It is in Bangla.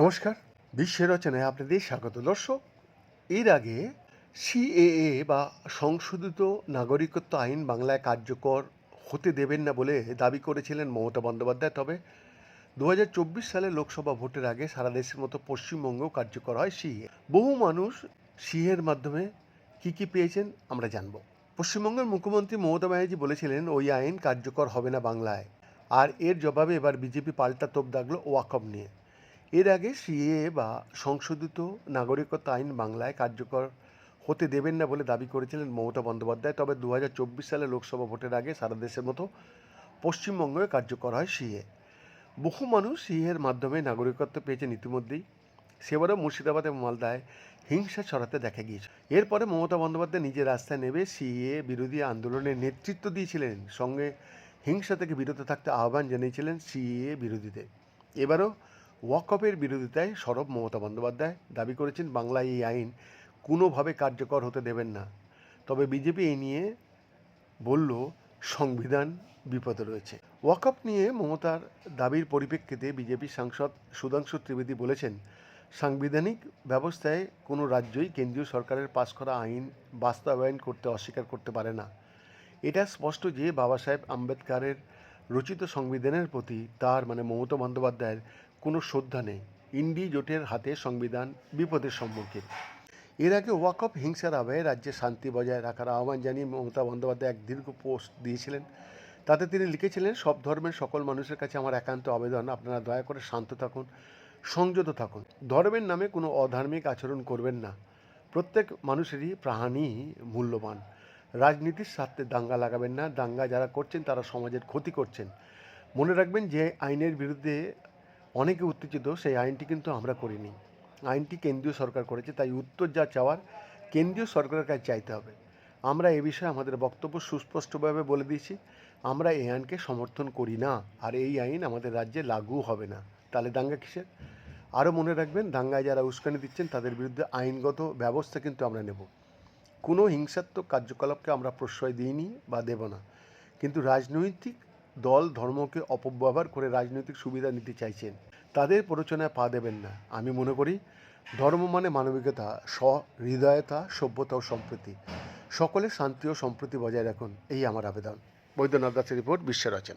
নমস্কার, বিশ্বের রচনায় আপনাদের স্বাগত। দর্শক, এর আগে সিএএ বা সংশোধিত নাগরিকত্ব আইন বাংলায় কার্যকর হতে দেবেন না বলে দাবি করেছিলেন মমতা বন্দ্যোপাধ্যায়। তবে দু হাজার চব্বিশ সালে লোকসভা ভোটের আগে সারা দেশের মতো পশ্চিমবঙ্গেও কার্যকর হয় সিএ বহু মানুষ সিএর মাধ্যমে কি কি পেয়েছেন আমরা জানব। পশ্চিমবঙ্গের মুখ্যমন্ত্রী মমতা ব্যানার্জি বলেছিলেন, ওই আইন কার্যকর হবে না বাংলায়। আর এর জবাবে এবার বিজেপি পাল্টা তোপ দাগলো ওয়াকফ নিয়ে। এর আগে সিএ বা সংশোধিত নাগরিকত্ব আইন বাংলায় কার্যকর হতে দেবেন না বলে দাবি করেছিলেন মমতা বন্দ্যোপাধ্যায়। তবে দু হাজার চব্বিশ সালে লোকসভা ভোটের আগে সারা দেশের মতো পশ্চিমবঙ্গে কার্যকর হয় সিএ। বহু মানুষ সিএর মাধ্যমে নাগরিকত্ব পেয়েছেন ইতিমধ্যেই। সেবারও মুর্শিদাবাদ এবং মালদায় হিংসা ছড়াতে দেখা গিয়েছে। এরপরে মমতা বন্দ্যোপাধ্যায় নিজের রাস্তায় নেমে সিএ বিরোধী আন্দোলনের নেতৃত্ব দিয়েছিলেন। সঙ্গে হিংসা থেকে বিরত থাকতে আহ্বান জানিয়েছিলেন সিএ বিরোধীদের। এবারও ওয়াকফের বিরোধিতায় সরব মমতা বন্দ্যোপাধ্যায়। দাবি করেছেন, বাংলায় এই আইন কোনোভাবে কার্যকর হতে দেবেন না। তবে বিজেপি এই নিয়ে বলল, সংবিধান বিপদে রয়েছে। ওয়াকফ নিয়ে মমতার দাবির পরিপ্রেক্ষিতে বিজেপি সাংসদ সুধাংশু ত্রিবেদী বলেছেন সাংবিধানিক ব্যবস্থায় কোনো রাজ্যই কেন্দ্রীয় সরকারের পাশ করা আইন বাস্তবায়ন করতে অস্বীকার করতে পারে না। এটা স্পষ্ট যে বাবা সাহেব আম্বেদকারের রচিত সংবিধানের প্রতি তার মানে মমতা বন্দ্যোপাধ্যায়ের কোনো শ্রদ্ধা নেই। ইন্ডি জোটের হাতে সংবিধান বিপদের সম্মুখীন। এর আগে ওয়াকফ হিংসার আবহে রাজ্যে শান্তি বজায় রাখার আহ্বান জানিয়ে মমতা বন্দ্যোপাধ্যায় এক দীর্ঘ পোস্ট দিয়েছিলেন। তাতে তিনি লিখেছিলেন, সব ধর্মের সকল মানুষের কাছে আমার একান্ত আবেদন। আপনারা দয়া করে শান্ত থাকুন। সংযত থাকুন। ধর্মের নামে কোনো অধার্মিক আচরণ করবেন না। প্রত্যেক মানুষেরই প্রাণই মূল্যবান। রাজনীতির স্বার্থে দাঙ্গা লাগাবেন না। দাঙ্গা যারা করছেন, তারা সমাজের ক্ষতি করছেন। মনে রাখবেন যে আইনের বিরুদ্ধে অনেকে উত্তেজিত, সেই আইনটি কিন্তু আমরা করিনি। আইনটি কেন্দ্রীয় সরকার করেছে, তাই উত্তর যা চাওয়ার কেন্দ্রীয় সরকারের কাছে চাইতে হবে। আমরা এ বিষয়ে আমাদের বক্তব্য সুস্পষ্টভাবে বলে দিয়েছি। আমরা এই আইনকে সমর্থন করি না। আর এই আইন আমাদের রাজ্যে লাগু হবে না। তাহলে দাঙ্গা কিসের? আরও মনে রাখবেন, দাঙ্গায় যারা উস্কানি দিচ্ছেন তাদের বিরুদ্ধে আইনগত ব্যবস্থা কিন্তু আমরা নেব। কোনো হিংসাত্মক কার্যকলাপকে আমরা প্রশ্রয় দিইনি বা দেব না। কিন্তু রাজনৈতিক দল, ধর্মকে অপব্যবহার করে রাজনৈতিক সুবিধা নিতে চাইছেন, তাদের প্ররোচনায় পা দেবেন না। আমি মনে করি, ধর্ম মানে মানবিকতা, সহৃদয়তা, সভ্যতা ও সম্প্রীতি। সকলে শান্তি ও সম্প্রীতি বজায় রাখুন, এই আমার আবেদন। বৈদ্যনাথ দাসের রিপোর্ট, বিশ্ব রচনা।